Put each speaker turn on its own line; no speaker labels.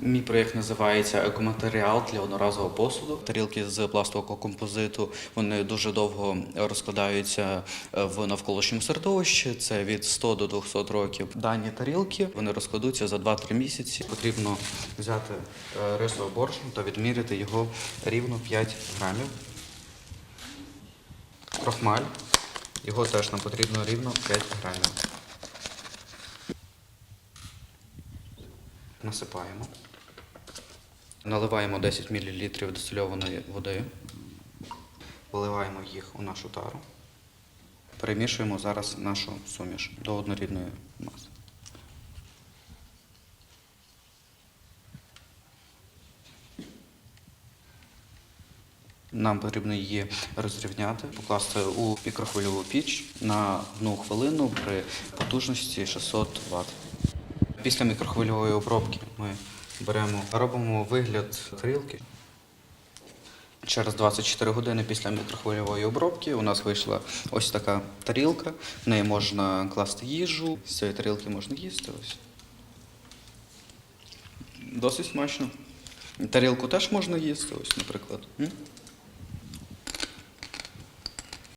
Мій проєкт називається Екоматеріал для одноразового посуду. Тарілки з пластикового композиту вони дуже довго розкладаються е, в навколишньому середовищі. Це від 100 до 200 років. Дані тарілки вони розкладуться за 2-3 місяці. Потрібно взяти е, рисовий борошно та відміряти його рівно 5 грамів. Крохмаль. Його теж нам потрібно рівно 5 грамів. Насипаємо. Наливаємо 10 мл дистильованої води. Виливаємо їх у нашу тару. Перемішуємо зараз нашу суміш до однорідної маси. Нам потрібно її розрівняти, покласти у мікрохвильову піч на одну хвилину при потужності 600 Вт. Після мікрохвильової обробки ми беремо, робимо вигляд тарілки. Через 24 години після мікрохвильової обробки у нас вийшла ось така тарілка. В неї можна класти їжу, з цієї тарілки можна їсти. Ось. Досить смачно. Тарілку теж можна їсти, ось, наприклад.